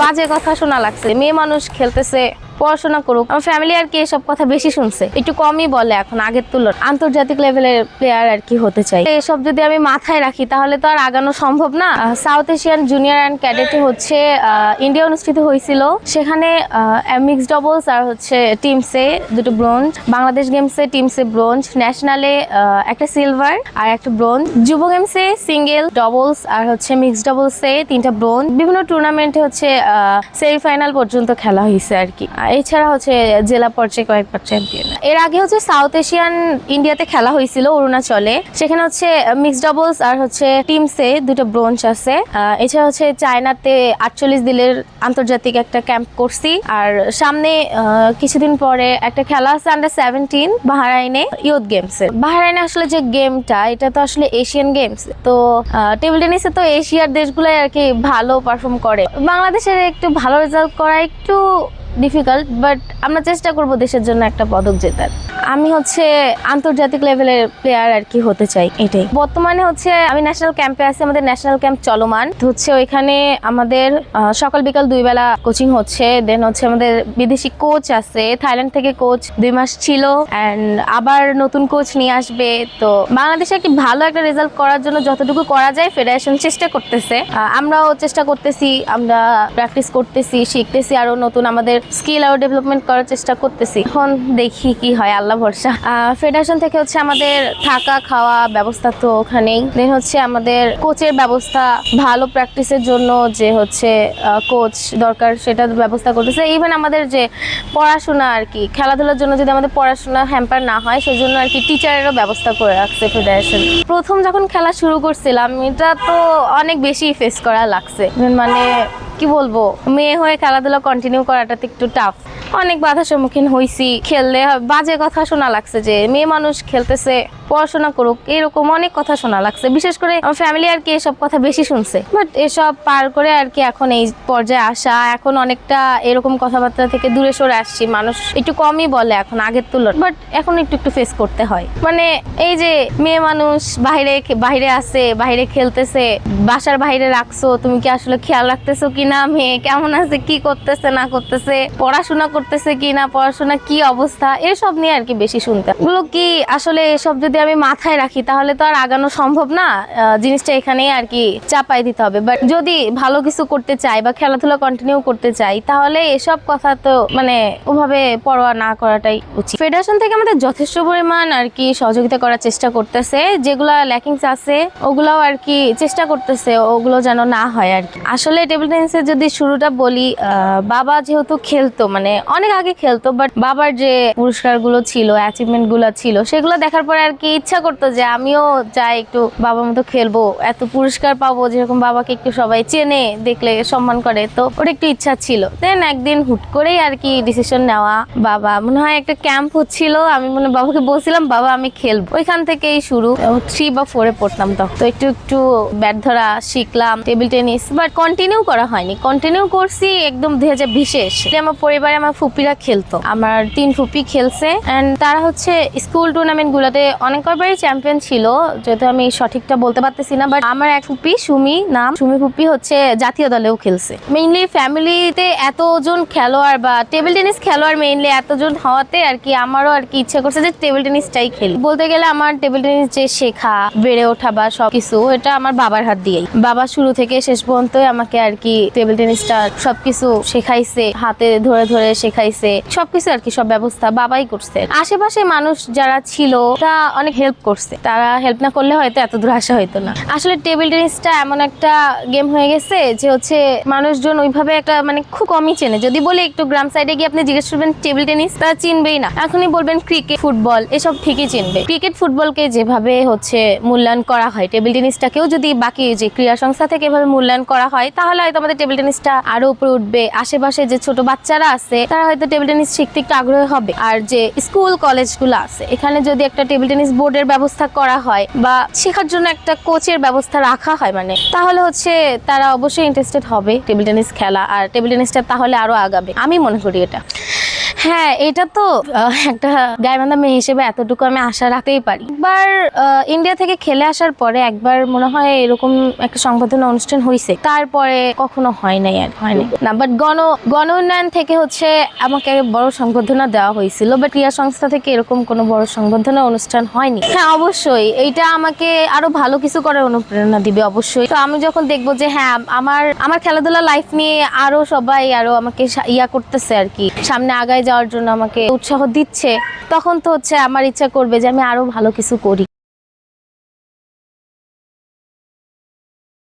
বাজে কথা শোনা লাগছে। মেয়ে মানুষ খেলতেছে পড়াশোনা করুক, আমার ফ্যামিলি আর কি এসব কথা বেশি শুনছে। একটু কমই বলে এখন, আগের তুলনায়। আন্তর্জাতিক লেভেলের প্লেয়ার আর কি হতে চাই। এসব যদি আমি মাথায় রাখি, তাহলে তো আর আগানো সম্ভব না। সাউথ এশিয়ান জুনিয়র অ্যান্ড ক্যাডেটে হচ্ছে ইন্ডিয়া অনুষ্ঠিত হয়েছিল। সেখানে মিক্স ডবলস আর হচ্ছে টিমসে দুটো ব্রোঞ্জ বাংলাদেশ গেমসে টিমসে ব্রোঞ্জ ন্যাশনালে একটা সিলভার আর একটা ব্রোঞ্জ যুব গেমসে সিঙ্গেল ডবলস আর হচ্ছে মিক্স ডবলসে তিনটা ব্রোঞ্জ বিভিন্ন টুর্নামেন্টে হচ্ছে সেমিফাইনাল পর্যন্ত খেলা হয়েছে আর কি। এছাড়া হচ্ছে জেলা পর্যায়ে কয়েকবার চ্যাম্পিয়ন এর আগে হচ্ছে সাউথ এশিয়ান ইন্ডিয়াতে খেলা হয়েছিল অরুণাচলে। সেখানে হচ্ছে মিক্স ডাবলস আর হচ্ছে টিমসে দুটো ব্রোঞ্জ আছে। এছাড়া হচ্ছে চায়নাতে আটচল্লিশ দিনের আন্তর্জাতিক একটা ক্যাম্প করছি। আর সামনে কিছুদিন পরে একটা খেলা আছে আন্ডার সেভেন্টিন বাহারাইনে ইউথ গেমস বাহারাইনে আসলে যে গেমটা এটা তো আসলে এশিয়ান গেমস তো টেবিল টেনিসে তো এশিয়ার দেশগুলোই আর কি ভালো পারফর্ম করে। বাংলাদেশের একটু ভালো রেজাল্ট করা একটু ডিফিকাল্ট বাট আমরা চেষ্টা করব দেশের জন্য একটা পদক জেতার। আমি হচ্ছে আন্তর্জাতিক লেভেলের প্লেয়ার আর কি হতে চাই, এটাই। বর্তমানে হচ্ছে আমি ন্যাশনাল ক্যাম্পে আছি, আমাদের ন্যাশনাল ক্যাম্প চলমান। হচ্ছে ওইখানে আমাদের সকাল বিকাল দুই বেলা কোচিং হচ্ছে দেন হচ্ছে আমাদের বিদেশি কোচ আছে, থাইল্যান্ড থেকে কোচ দুই মাস ছিল অ্যান্ড আবার নতুন কোচ নিয়ে আসবে। তো বাংলাদেশে একটি ভালো একটা রেজাল্ট করার জন্য যতটুকু করা যায় ফেডারেশন চেষ্টা করতেছে। আমরাও চেষ্টা করতেছি, আমরা প্র্যাকটিস করতেছি, শিখতেছি, আরও নতুন আমাদের স্কিল আরও ডেভেলপমেন্ট করার চেষ্টা করতেছি। এখন দেখি কি হয়, আল্লাহ ভরসা। ফেডারেশন থেকে হচ্ছে আমাদের থাকা, খাওয়া ব্যবস্থা তো ওখানেই। দেন হচ্ছে আমাদের কোচের ব্যবস্থা, ভালো প্র্যাকটিসের জন্য যে হচ্ছে কোচ দরকার সেটা ব্যবস্থা করতেছে। ইভেন আমাদের যে পড়াশোনা আর কি, খেলাধুলার জন্য যদি আমাদের পড়াশোনা হ্যাম্পার না হয় সেই জন্য আর কি টিচারেরও ব্যবস্থা করে রাখছে ফেডারেশন প্রথম যখন খেলা শুরু করছিলাম, এটা তো অনেক বেশি ফেস করা লাগছে। মানে কি বলব, মেয়ে হয়ে খেলাধুলা কন্টিনিউ করাটা তো একটু টাফ অনেক বাধার সম্মুখীন হয়েছি খেললে বাজে কথা শোনা লাগছে যে মেয়ে মানুষ খেলতেছে। পড়াশোনা করুক, এরকম অনেক কথা শোনা লাগছে। বিশেষ করে আমার ফ্যামিলি আর কি এসব কথা বেশি শুনছে। বাট এসব পার করে আর কি এখন এই পর্যায়ে আসা, এখন অনেকটা এরকম কথাবার্তা থেকে দূরে সরে আসছি। মানুষ একটু কমই বলে এখন আগের তুলনায়। বাট এখন একটু একটু ফেস করতে হয়। মানে এই যে মেয়ে মানুষ বাইরে বাইরে আছে বাইরে খেলতেছে, বাসার বাইরে রাখছো, তুমি কি আসলে খেয়াল রাখতেছো কি না মেয়ে কেমন আছে? কি করতেছে, না করতেছে? পড়াশোনা করতেছে কি না পড়াশোনা কি অবস্থা? এসব নিয়ে আর কি বেশি শুনতে এগুলো কি আসলে এসব যদি আমি মাথায় রাখি, তাহলে তো আর আগানো সম্ভব না। জিনিসটা এখানেই আর কি চাপাই দিতে হবে। বাট যদি ভালো কিছু করতে চাই বা খেলাধুলা কন্টিনিউ করতে চাই, তাহলে এসব কথা তো মানে ওভাবে পরোয়া না করাটাই উচিত। ফেডারেশন থেকে আমাদের যথেষ্ট পরিমাণ আর কি সহযোগিতা করার চেষ্টা করতেছে। যেগুলা ল্যাকিংস আছে, ওগুলাও আর কি চেষ্টা করতেছে, ওগুলো যেন না হয় আর কি। আসলে টেবিল টেনিসের যদি শুরুটা বলি বাবা যেহেতু খেলতো মানে অনেক আগে খেলতো বাট বাবার যে পুরস্কারগুলো ছিল অ্যাচিভমেন্টগুলো ছিল, সেগুলো দেখার পরে আর কি ইচ্ছা করতো যে আমিও যাই একটু বাবার মতো খেলব। এত পুরস্কার পাবো যেরকম বাবাকে একটু সবাই চেনে, দেখলে সম্মান করে, তো ওর একটু ইচ্ছা ছিল। দেন একদিন হুট করেই আর কি ডিসিশন নেওয়া বাবা, মনে হয় একটা ক্যাম্প হচ্ছিল, আমি মনে বাবাকে বলছিলাম, বাবা, আমি খেলব। ওইখান থেকেই শুরু। থ্রি বা ফোরে পড়তাম তখন তো একটু একটু ব্যাট ধরা শিখলাম টেবিল টেনিস বাট কন্টিনিউ করা হয়নি। কন্টিনিউ করছি একদম দুই হাজার বিশে এসে। আমার পরিবারে আমার ফুপিরা খেলতো। আমার তিন ফুপি খেলছে তারা হচ্ছে স্কুল টুর্নামেন্ট গুলোতে অনেক কয়বারই চ্যাম্পিয়ন ছিল, যেহেতু আমি সঠিকটা বলতে পারতেছি না বাট আমার এক ফুপি, সুমি নাম। সুমি ফুপি হচ্ছে জাতীয় দলেও খেলছে। মেইনলি ফ্যামিলিতে এতজন খেলোয়াড় বা টেবিল টেনিস খেলোয়াড় মেইনলি এতজন হওয়াতে আর কি আমারও আর কি ইচ্ছে করছে যে টেবিল টেনিসটাই খেলি। বলতে গেলে আমার টেবিল টেনিস যে শেখা, বেড়ে ওঠা বা সবকিছু, এটা আমার বাবার হাত দিয়েই। বাবা শুরু থেকে শেষ পর্যন্ত আমাকে আর কি টেবিল টেনিসটা সবকিছু শেখাইছে, হাতে ধরে ধরে শেখাইছে, সবকিছু আর কি সব ব্যবস্থা বাবাই করছে। আশেপাশে মানুষ যারা ছিল তা অনেক হেল্প করছে। তারা হেল্প না করলে হয়তো এত দূর আসা হইতো না। আসলে টেবিল টেনিসটা এমন একটা গেম হয়ে গেছে যে হচ্ছে মানুষজন ওইভাবে একটা মানে খুব কমই চেনে। যদি বলি একটু গ্রাম সাইডে গিয়ে আপনি জিজ্ঞেস করবেন টেবিল টেনিস তারা চিনবেই না। এখনই বলবেন ক্রিকেট ফুটবল এসব ঠিকই চিনবে। ক্রিকেট ফুটবলকে যেভাবে হচ্ছে মূল্যায়ন করা হয় টেবিল টেনিসটাকেও যদি বাকি যে ক্রীড়া সংস্থা থেকে এভাবে মূল্যায়ন করা হয়, তাহলে হয়তো আমাদের টেবিল টেনিসটা আরও উপরে উঠবে। আশেপাশে যে ছোট বাচ্চারা আছে, তারা হয়তো টেবিল টেনিস শিখতে একটু আগ্রহী হবে। আর যে স্কুল কলেজগুলো আছে, এখানে যদি একটা টেবিল টেনিস বোর্ডের ব্যবস্থা করা হয় বা শেখার জন্য একটা কোচের ব্যবস্থা রাখা হয় মানে তাহলে হচ্ছে তারা অবশ্যই ইন্টারেস্টেড হবে। টেবিল টেনিস খেলা আর টেবিল টেনিসটা তাহলে আরও আগাবে। আমি মনে করি এটা। হ্যাঁ এটা তো একটা গাইবান্ধা মেয়ে হিসেবে এতটুকু আমি আশা রাখতেই পারি। একবার ইন্ডিয়া থেকে খেলে আসার পরে একবার মনে হয় এরকম একটা সংবর্ধনা অনুষ্ঠান হয়েছে তারপরে কখনো হয় নাই আর হয়নি না বাট গণ গণ উন্নয়ন থেকে হচ্ছে আমাকে বড় সংবর্ধনা দেওয়া হয়েছিল বাট ক্রিয়া সংস্থা থেকে এরকম কোনো বড় সংবর্ধনা অনুষ্ঠান হয়নি। হ্যাঁ অবশ্যই। এইটা আমাকে আরও ভালো কিছু করার অনুপ্রেরণা দিবে, অবশ্যই। তো আমি যখন দেখব যে হ্যাঁ আমার আমার খেলাধুলা লাইফ নিয়ে আরও সবাই আরও আমাকে ইয়া করতেছে আর কি, সামনে আগায় যাওয়ার জন্য আমাকে উৎসাহ দিচ্ছে, তখন তো হচ্ছে আমার ইচ্ছা করবে যে আমি আরও ভালো কিছু করি।